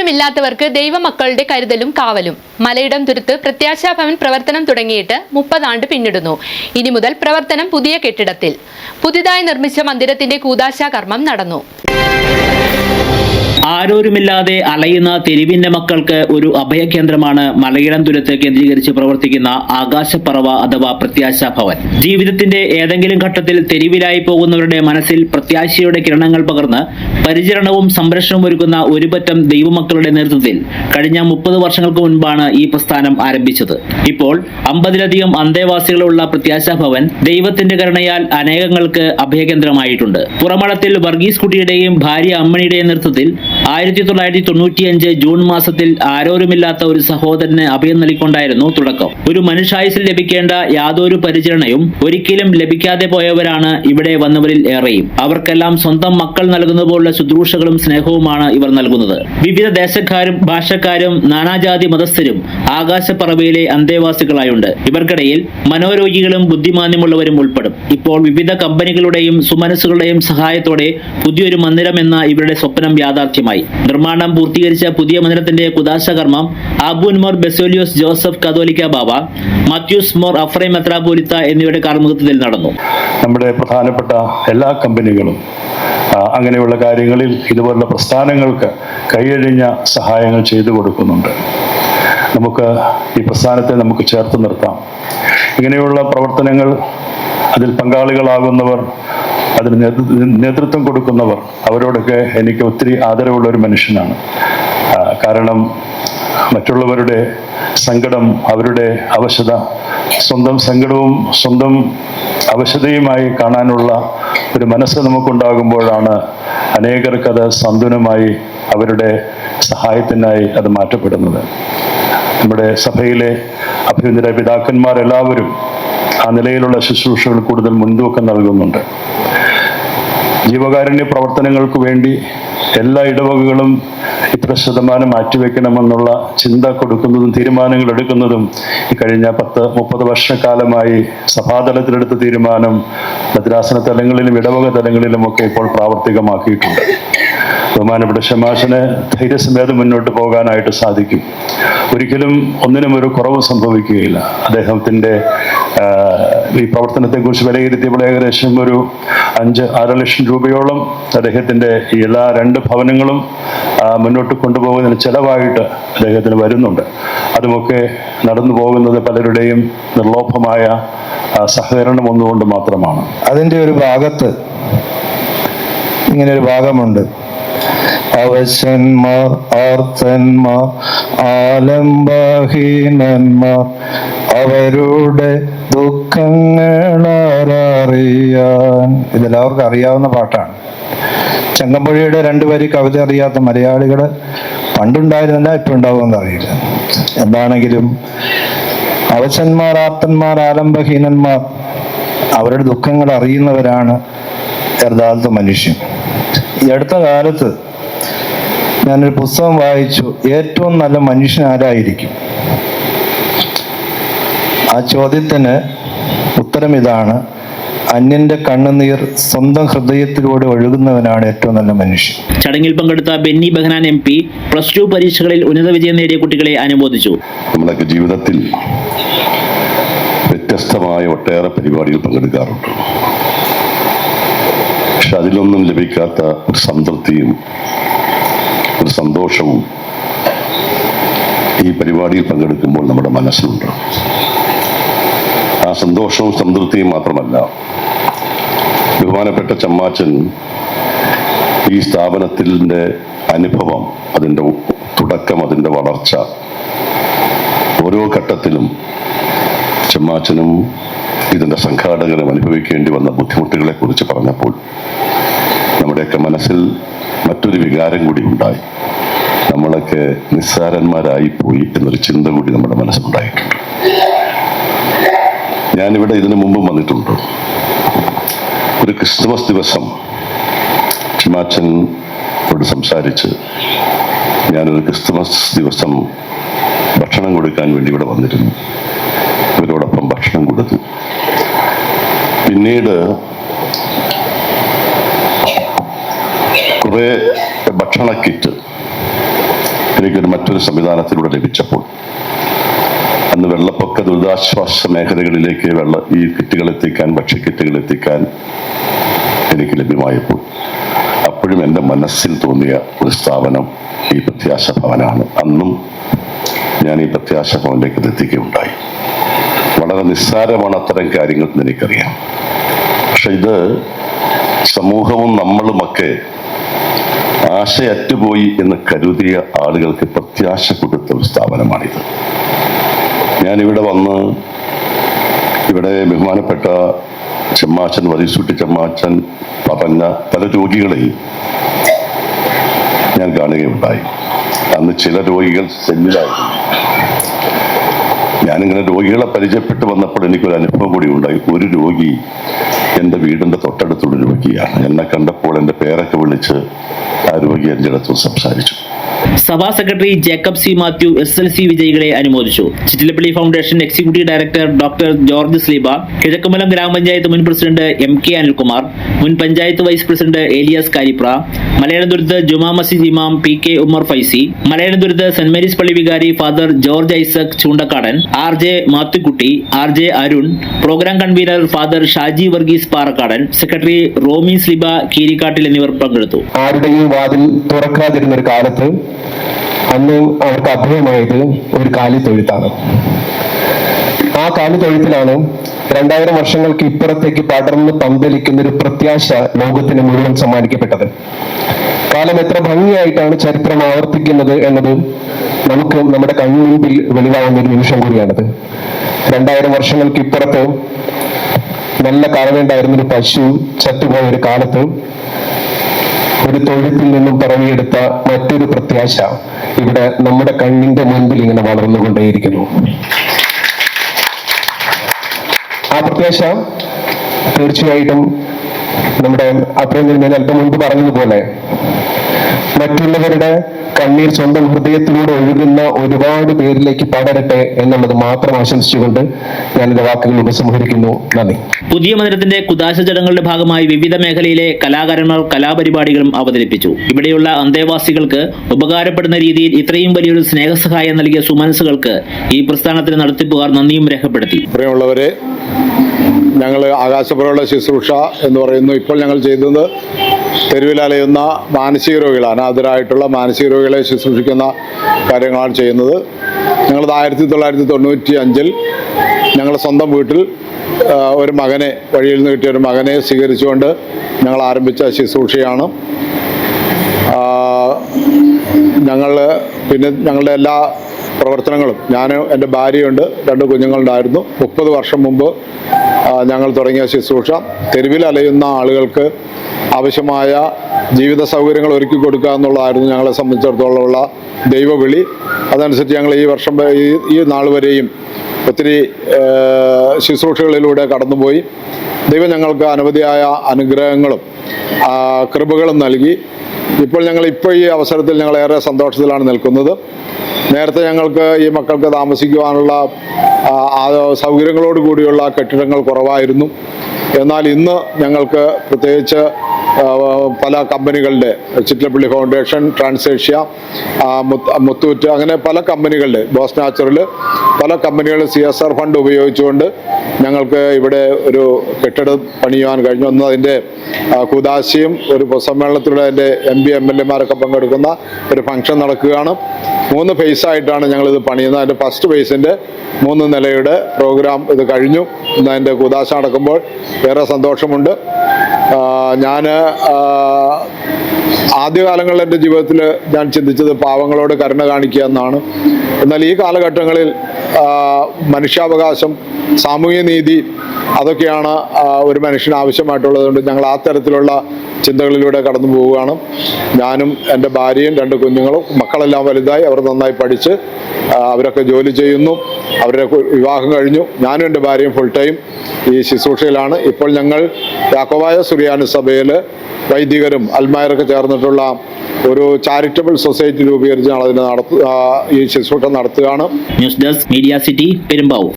ആരോരുമില്ലാത്തവർക്ക് ദൈവമക്കളുടെ കരുതലും കാവലും. മലയിടം തുരുത്ത് പ്രത്യാശാഭവൻ പ്രവർത്തനം തുടങ്ങിയിട്ട് മുപ്പതാണ്ട് പിന്നിടുന്നു. ഇനി മുതൽ പ്രവർത്തനം പുതിയ കെട്ടിടത്തിൽ. പുതിയതായി നിർമ്മിച്ച മന്ദിരത്തിന്റെ കൂതാശാ കർമ്മം നടന്നു. ആരോരുമില്ലാതെ അലയുന്ന തെരുവിന്റെ മക്കൾക്ക് ഒരു അഭയകേന്ദ്രമാണ് മലയിടം തുരത്ത് കേന്ദ്രീകരിച്ച് പ്രവർത്തിക്കുന്ന ആകാശപ്പറവ അഥവാ പ്രത്യാശ ഭവൻ. ജീവിതത്തിന്റെ ഏതെങ്കിലും ഘട്ടത്തിൽ തെരുവിലായി പോകുന്നവരുടെ മനസ്സിൽ പ്രത്യാശയുടെ കിരണങ്ങൾ പകർന്ന് പരിചരണവും സംരക്ഷണവും ഒരുക്കുന്ന ഒരുപറ്റം ദൈവമക്കളുടെ നേതൃത്വത്തിൽ കഴിഞ്ഞ മുപ്പത് വർഷങ്ങൾക്ക് മുൻപാണ് ഈ പ്രസ്ഥാനം ആരംഭിച്ചത്. ഇപ്പോൾ അമ്പതിലധികം അന്തേവാസികളുള്ള പ്രത്യാശ ഭവൻ ദൈവത്തിന്റെ കരുണയാൽ അനേകങ്ങൾക്ക് അഭയകേന്ദ്രമായിട്ടുണ്ട്. പുറമളത്തിൽ വർഗീസ് കുട്ടിയുടെയും ഭാര്യ അമ്മണിയുടെയും നേതൃത്വത്തിൽ ആയിരത്തി തൊള്ളായിരത്തി തൊണ്ണൂറ്റിയഞ്ച് ജൂൺ മാസത്തിൽ ആരോരുമില്ലാത്ത ഒരു സഹോദരന് അഭയം നൽകിക്കൊണ്ടായിരുന്നു തുടക്കം. ഒരു മനുഷ്യായുസിൽ ലഭിക്കേണ്ട യാതൊരു പരിചരണയും ഒരിക്കലും ലഭിക്കാതെ പോയവരാണ് ഇവിടെ വന്നവരിൽ ഏറെയും. അവർക്കെല്ലാം സ്വന്തം മക്കൾ നൽകുന്ന പോലുള്ള ശുശ്രൂഷകളും സ്നേഹവുമാണ് ഇവർ നൽകുന്നത്. വിവിധ ദേശക്കാരും ഭാഷക്കാരും നാനാജാതി മതസ്ഥരും ആകാശപ്പറവയിലെ അന്തേവാസികളായുണ്ട്. ഇവർക്കിടയിൽ മനോരോഗികളും ബുദ്ധിമാന്യമുള്ളവരും ഉൾപ്പെടും. ഇപ്പോൾ വിവിധ കമ്പനികളുടെയും സുമനസ്സുകളുടെയും സഹായത്തോടെ പുതിയൊരു മന്ദിരം എന്ന ഇവരുടെ സ്വപ്നം യാഥാർത്ഥ്യമായി. നിർമ്മാണം പൂർത്തീകരിച്ച പുതിയ മന്ദിരത്തിന്റെ കുദാശ കർമ്മം Aboon Mor Baselios Joseph Catholicos Bava Mathews Mor Aphrem മെത്രാപോലിത്ത എന്നിവരുടെ കാർമ്മികത്വത്തിൽ നടന്നു. നമ്മുടെ പ്രധാനപ്പെട്ട എല്ലാ കമ്പനികളും അങ്ങനെയുള്ള കാര്യങ്ങളിൽ ഇതുപോലുള്ള പ്രസ്ഥാനങ്ങൾക്ക് കൈയഴിഞ്ഞ സഹായങ്ങൾ ചെയ്തു കൊടുക്കുന്നുണ്ട്. നമുക്ക് ഈ പ്രസ്ഥാനത്തെ നമുക്ക് ചേർത്ത് നിർത്താം. ഇങ്ങനെയുള്ള പ്രവർത്തനങ്ങൾ അതിൽ പങ്കാളികളാകുന്നവർ അതിന് നേതൃത്വം കൊടുക്കുന്നവർ അവരോടൊക്കെ എനിക്ക് ഒത്തിരി ആദരവുള്ള ഒരു മനുഷ്യനാണ്. കാരണം മറ്റുള്ളവരുടെ സങ്കടം അവരുടെ അവശത സ്വന്തം സങ്കടവും സ്വന്തം അവശതയുമായി കാണാനുള്ള ഒരു മനസ്സ് നമുക്കുണ്ടാകുമ്പോഴാണ് അനേകർക്ക് അത് സന്തുനമായി അവരുടെ സഹായത്തിനായി അത് മാറ്റപ്പെടുന്നത്. നമ്മുടെ സഭയിലെ അഭ്യന്തര പിതാക്കന്മാരെല്ലാവരും ആ നിലയിലുള്ള ശുശ്രൂഷകൾ കൂടുതൽ മുൻതൂക്കം നൽകുന്നുണ്ട്. ജീവകാരുണ്യ പ്രവർത്തനങ്ങൾക്ക് വേണ്ടി എല്ലാ ഇടവകകളും ഇത്ര ശതമാനം മാറ്റിവെക്കണമെന്നുള്ള ചിന്ത കൊടുക്കുന്നതും തീരുമാനങ്ങൾ എടുക്കുന്നതും ഈ കഴിഞ്ഞ പത്ത് മുപ്പത് വർഷക്കാലമായി സഭാതലത്തിലെടുത്ത തീരുമാനം ഭദ്രാസന തലങ്ങളിലും ഇടവക തലങ്ങളിലും ഒക്കെ ഇപ്പോൾ പ്രാവർത്തികമാക്കിയിട്ടുണ്ട്. ബഹുമാനപ്പെട്ട ഷമാശന് ധൈര്യസമേതം മുന്നോട്ട് പോകാനായിട്ട് സാധിക്കും. ഒരിക്കലും ഒന്നിനും ഒരു കുറവ് സംഭവിക്കുകയില്ല. അദ്ദേഹത്തിന്റെ ഈ പ്രവർത്തനത്തെക്കുറിച്ച് വിലയിരുത്തിയപ്പോൾ ഏകദേശം ഒരു അഞ്ച് ആറ് ലക്ഷം രൂപയോളം അദ്ദേഹത്തിന്റെ എല്ലാ രണ്ട് ഭവനങ്ങളും മുന്നോട്ട് കൊണ്ടുപോകുന്നതിന് ചിലവായിട്ട് അദ്ദേഹത്തിന് വരുന്നുണ്ട്. അതുമൊക്കെ നടന്നു പോകുന്നത് പലരുടെയും നിർലോഭമായ സഹകരണം ഒന്നുകൊണ്ട് മാത്രമാണ്. അതിന്റെ ഒരു ഭാഗത്ത് ഇങ്ങനെ ഒരു ഭാഗമുണ്ട്. അവശന്മാർ ആർത്തന്മാർ ആലംബഹീനന്മാർ അവരുടെ ദുഃഖങ്ങളറിയാൻ ഇതെല്ലാവർക്കും അറിയാവുന്ന പാട്ടാണ്. ചങ്ങമ്പുഴയുടെ രണ്ടു വരി കവിത അറിയാത്ത മലയാളികൾ പണ്ടുണ്ടായിരുന്നില്ല ഇപ്പം ഉണ്ടാവുമെന്ന് അറിയില്ല. എന്താണെങ്കിലും അവശന്മാർ ആർത്തന്മാർ ആലംബഹീനന്മാർ അവരുടെ ദുഃഖങ്ങൾ അറിയുന്നവരാണ് യഥാർത്ഥ മനുഷ്യൻ. ഈ അടുത്ത കാലത്ത് ഞാനൊരു പുസ്തകം വായിച്ചു. ഏറ്റവും നല്ല മനുഷ്യൻ ആരായിരിക്കും? ആ ചോദ്യത്തിന് ഉത്തരം ഇതാണ്. അന്യന്റെ കണ്ണുനീർ സ്വന്തം ഹൃദയത്തിലൂടെ ഒഴുകുന്നവനാണ് ഏറ്റവും നല്ല മനുഷ്യൻ. ചടങ്ങിൽ പങ്കെടുത്ത Benny Behanan M P plus two പരീക്ഷകളിൽ ഉന്നത വിജയം നേടിയ കുട്ടികളെ അനുമോദിച്ചു. നമ്മളൊക്കെ ജീവിതത്തിൽ വ്യത്യസ്തമായ ഒട്ടേറെ പരിപാടികൾ പങ്കെടുക്കാറുണ്ട്. പക്ഷെ അതിലൊന്നും ലഭിക്കാത്ത ഒരു സംതൃപ്തിയും ഒരു സന്തോഷവും ഈ പരിപാടിയിൽ പങ്കെടുക്കുമ്പോൾ നമ്മുടെ മനസ്സിലുണ്ട്. ആ സന്തോഷവും സംതൃപ്തിയും മാത്രമല്ല ബഹുമാനപ്പെട്ട ചമ്മാച്ചൻ ഈ സ്ഥാപനത്തിന്റെ അനുഭവം അതിന്റെ തുടക്കം അതിന്റെ വളർച്ച ഓരോ ഘട്ടത്തിലും ചെമ്മാച്ചനും ഇതിന്റെ സംഘാടകരും അനുഭവിക്കേണ്ടി വന്ന ബുദ്ധിമുട്ടുകളെ കുറിച്ച് പറഞ്ഞപ്പോൾ നമ്മുടെയൊക്കെ മനസ്സിൽ മറ്റൊരു വികാരം കൂടി ഉണ്ടായി. നമ്മളൊക്കെ നിസ്സാരന്മാരായി പോയി എന്നൊരു ചിന്ത കൂടി നമ്മുടെ മനസ്സിലുണ്ടായിട്ടുണ്ട്. ഞാനിവിടെ ഇതിനു മുമ്പും വന്നിട്ടുണ്ട്. ഒരു ക്രിസ്തുമസ് ദിവസം ചിമാച്ചനോട് സംസാരിച്ച് ഞാനൊരു ക്രിസ്തുമസ് ദിവസം ഭക്ഷണം കൊടുക്കാൻ വേണ്ടി ഇവിടെ വന്നിരുന്നു. ഇവരോടൊപ്പം ഭക്ഷണം കൊടുത്തു. പിന്നീട് കുറെ ഭക്ഷണ കിറ്റ് എനിക്കൊരു മറ്റൊരു സംവിധാനത്തിലൂടെ ലഭിച്ചപ്പോൾ അന്ന് വെള്ളപ്പൊക്ക ദുരിതാശ്വാസ മേഖലകളിലേക്ക് വെള്ള ഈ കിറ്റുകൾ എത്തിക്കാൻ ഭക്ഷ്യക്കിറ്റുകൾ എത്തിക്കാൻ എനിക്ക് ലഭ്യമായപ്പോൾ അപ്പോഴും എന്റെ മനസ്സിൽ തോന്നിയ ഒരു സ്ഥാപനം ഈ പ്രത്യാശ ഭവനാണ്. അന്നും ഞാൻ ഈ പ്രത്യാശ ഭവനിലേക്ക് എത്തിക്കുകയുണ്ടായി വളരെ നിസ്സാരമാണ് അത്തരം കാര്യങ്ങൾ എന്ന് എനിക്കറിയാം. പക്ഷെ ഇത് സമൂഹവും നമ്മളുമൊക്കെ ആശയറ്റുപോയി എന്ന് കരുതിയ ആളുകൾക്ക് പ്രത്യാശ കൊടുത്ത ഒരു സ്ഥാപനമാണിത്. ഞാനിവിടെ വന്ന് ഇവിടെ ബഹുമാനപ്പെട്ട ചെമ്മാച്ചൻ വരിസുട്ടി ചെമ്മാച്ചൻ പറഞ്ഞ പല രോഗികളെയും ഞാൻ കാണുകയുണ്ടായി. അന്ന് ചില രോഗികൾ സെല്ലിലായിരുന്നു ഞാനിങ്ങനെ രോഗികളെ പരിചയപ്പെട്ട് വന്നപ്പോൾ എനിക്കൊരു അനുഭവം കൂടി ഉണ്ടായി. ഒരു രോഗി എന്റെ വീടിന്റെ തൊട്ടടുത്തുള്ള രോഗിയാണ്. എന്നെ കണ്ടപ്പോൾ എന്റെ പേരൊക്കെ വിളിച്ച് ആ രോഗി എന്റെ അടുത്ത് സംസാരിച്ചു. സഭാ secretary Jacob C Mathew S L C വിജയികളെ അനുമോദിച്ചു. Chittilappilly foundation executive director doctor George Sleeba Kizhakkambalam ഗ്രാമപഞ്ചായത്ത് മുൻ പ്രസിഡന്റ് എം കെ അനിൽകുമാർ മുൻ panchayat vice president Elias Karipra Malayalathuruthu ജുമാ മസീദ് ഇമാം P K Umar Faizy Malayalathuruthu saint Mary's പള്ളി വികാരി father George Isaac Choondakkadan R J Mathukutty R J Arun programme convener father Shaji Varghese Parakkadan secretary Romy Sliba Keerikkattil എന്നിവർ പങ്കെടുത്തു. ആരുടെയും വാതിൽ തുറക്കാതിരുന്ന ഒരു കാലത്ത് അന്ന് അവർക്ക് അഭയമായത് ഒരു കാലിത്തൊഴുത്താണ്. ആ കാലിത്തൊഴുത്തിലാണ് രണ്ടായിരം വർഷങ്ങൾക്ക് ഇപ്പുറത്തേക്ക് പടർന്ന് പന്തലിക്കുന്ന ഒരു പ്രത്യാശ ലോകത്തിന് മുഴുവൻ സമ്മാനിക്കപ്പെട്ടത്. കാലം എത്ര ഭംഗിയായിട്ടാണ് ചരിത്രം ആവർത്തിക്കുന്നത് എന്നത് നമുക്ക് നമ്മുടെ കൺമുൻപിൽ വെളിവാകുന്ന ഒരു നിമിഷം കൂടിയാണത്. രണ്ടായിരം വർഷങ്ങൾക്ക് ഇപ്പുറത്ത് നല്ല കാലമുണ്ടായിരുന്ന ഒരു പശു ചത്തുപോയ ഒരു കാലത്ത് ഒരു തൊഴുത്തിൽ നിന്നും പിറവിയെടുത്ത മറ്റൊരു പ്രത്യാശ ഇവിടെ നമ്മുടെ കണ്ണിന്റെ മുൻപിൽ ഇങ്ങനെ വളർന്നുകൊണ്ടേയിരിക്കുന്നു. ആ പ്രത്യാശ തീർച്ചയായിട്ടും നമ്മുടെ അത്രയും ഞാൻ അല്പം മുൻപ് പറഞ്ഞതുപോലെ മറ്റുള്ളവരുടെ കണ്ണീർ സ്വന്തം ഹൃദയത്തിലൂടെ ഒഴുകുന്ന ഒരുപാട് പേരിലേക്ക് പടരട്ടെ എന്നുള്ളത് മാത്രം ആശംസിച്ചുകൊണ്ട് ഞാൻ എന്റെ വാക്കുകൾ ഉപസംഹരിക്കുന്നു. നന്ദി. പുതിയ മന്ദിരത്തിന്റെ കുദാശ ചടങ്ങുകളുടെ ഭാഗമായി വിവിധ മേഖലയിലെ കലാകാരന്മാർ കലാപരിപാടികളും അവതരിപ്പിച്ചു. ഇവിടെയുള്ള അന്തേവാസികൾക്ക് ഉപകാരപ്പെടുന്ന രീതിയിൽ ഇത്രയും വലിയൊരു സ്നേഹസഹായം നൽകിയ സുമനസുകൾക്ക് ഈ പ്രസ്ഥാനത്തിന് നടത്തിപ്പുകാർ നന്ദിയും രേഖപ്പെടുത്തി. പ്രിയമുള്ളവരെ ഞങ്ങൾ ആകാശപ്പുറമുള്ള ശുശ്രൂഷ എന്ന് പറയുന്നു. ഇപ്പോൾ ഞങ്ങൾ ചെയ്യുന്നത് തെരുവിലലയുന്ന മാനസിക രോഗികൾ അനാഥരായിട്ടുള്ള മാനസിക രോഗികളെ ശുശ്രൂഷിക്കുന്ന കാര്യങ്ങളാണ് ചെയ്യുന്നത്. ഞങ്ങളത് ആയിരത്തി തൊള്ളായിരത്തി തൊണ്ണൂറ്റി അഞ്ചിൽ ഞങ്ങളുടെ സ്വന്തം വീട്ടിൽ ഒരു മകനെ വഴിയിൽ നിന്ന് കിട്ടിയ ഒരു മകനെ സ്വീകരിച്ചുകൊണ്ട് ഞങ്ങൾ ആരംഭിച്ച ശുശ്രൂഷയാണ്. ഞങ്ങൾ പിന്നെ ഞങ്ങളുടെ എല്ലാ പ്രവർത്തനങ്ങളും ഞാൻ എന്റെ ഭാര്യയുണ്ട് രണ്ട് കുഞ്ഞുങ്ങളുണ്ടായിരുന്നു. മുപ്പത് വർഷം മുമ്പ് ഞങ്ങൾ തുടങ്ങിയ ശുശ്രൂഷ. തെരുവിൽ അലയുന്ന ആളുകൾക്ക് ആവശ്യമായ ജീവിത സൗകര്യങ്ങൾ ഒരുക്കി കൊടുക്കുക എന്നുള്ളതായിരുന്നു ഞങ്ങളെ സംബന്ധിച്ചിടത്തോളമുള്ള ദൈവവിളി. അതനുസരിച്ച് ഞങ്ങൾ ഈ വർഷം ഈ നാൾ വരെയും ഒത്തിരി ശുശ്രൂഷകളിലൂടെ കടന്നുപോയി. ദൈവം ഞങ്ങൾക്ക് അനവധിയായ അനുഗ്രഹങ്ങളും കൃപകളും നൽകി. ഇപ്പോൾ ഞങ്ങൾ ഇപ്പോൾ ഈ അവസരത്തിൽ ഞങ്ങൾ ഏറെ സന്തോഷത്തിലാണ് നിൽക്കുന്നത്. നേരത്തെ ഞങ്ങൾക്ക് ഈ മക്കൾക്ക് താമസിക്കുവാനുള്ള സൗകര്യങ്ങളോട് കൂടിയുള്ള കെട്ടിടങ്ങൾ കുറവായിരുന്നു. എന്നാൽ ഇന്ന് ഞങ്ങൾക്ക് പ്രത്യേകിച്ച് പല കമ്പനികളുടെ ചിറ്റലപ്പള്ളി ഫൗണ്ടേഷൻ ട്രാൻസേഷ്യ മുത്തൂറ്റ് അങ്ങനെ പല കമ്പനികളുടെ ബോസ് നാച്ചുറൽ പല കമ്പനികളുടെ സി എസ് ആർ ഫണ്ട് ഉപയോഗിച്ചുകൊണ്ട് ഞങ്ങൾക്ക് ഇവിടെ ഒരു കെട്ടിടം പണിയുവാൻ കഴിഞ്ഞു. ഒന്ന് അതിന്റെ കുദാശിയും ഒരു പൊതുസമ്മേളനത്തിലൂടെ അതിന്റെ എം പി എം എൽ എമാരൊക്കെ പങ്കെടുക്കുന്ന ഒരു ഫംഗ്ഷൻ നടക്കുകയാണ്. മൂന്ന് ഫേസ് ആയിട്ടാണ് ഞങ്ങളിത് പണിയുന്നത്. അതിന്റെ ഫസ്റ്റ് ഫേസിന്റെ മൂന്ന് നിലയുടെ പ്രോഗ്രാം ഇത് കഴിഞ്ഞു. ഇന്ന് അതിന്റെ കുദാശ നടക്കുമ്പോൾ ഏറെ സന്തോഷമുണ്ട്. ഞാൻ ആദ്യകാലങ്ങളിൽ എന്റെ ജീവിതത്തിൽ ഞാൻ ചിന്തിച്ചത് പാവങ്ങളോട് കരുണ കാണിക്കുക എന്നാണ്. എന്നാൽ ഈ കാലഘട്ടങ്ങളിൽ മനുഷ്യാവകാശം സാമൂഹ്യ നീതി അതൊക്കെയാണ് ഒരു മനുഷ്യന് ആവശ്യമായിട്ടുള്ളതുകൊണ്ട് ഞങ്ങൾ ആ തരത്തിലുള്ള ചിന്തകളിലൂടെ കടന്നു പോവുകയാണ്. ഞാനും എന്റെ ഭാര്യയും രണ്ട് കുഞ്ഞുങ്ങളും മക്കളെല്ലാം വലുതായി അവർ നന്നായി പഠിച്ച് അവരൊക്കെ ജോലി ചെയ്യുന്നു. അവരുടെ വിവാഹം കഴിഞ്ഞു. ഞാനും എന്റെ ഭാര്യയും ഫുൾ ടൈം ഈ ശുശ്രൂഷയിലാണ്. ഇപ്പോൾ ഞങ്ങൾ യാക്കോബായ സുറിയാനി സഭയിൽ വൈദികരും അൽമായരൊക്കെ ചേർന്നിട്ടുള്ള ഒരു ചാരിറ്റബിൾ സൊസൈറ്റി രൂപീകരിച്ചാണ് അതിനെ നടത്തു ഈ ശുശ്രൂഷ നടത്തുകയാണ്. News desk media city Perumbavoor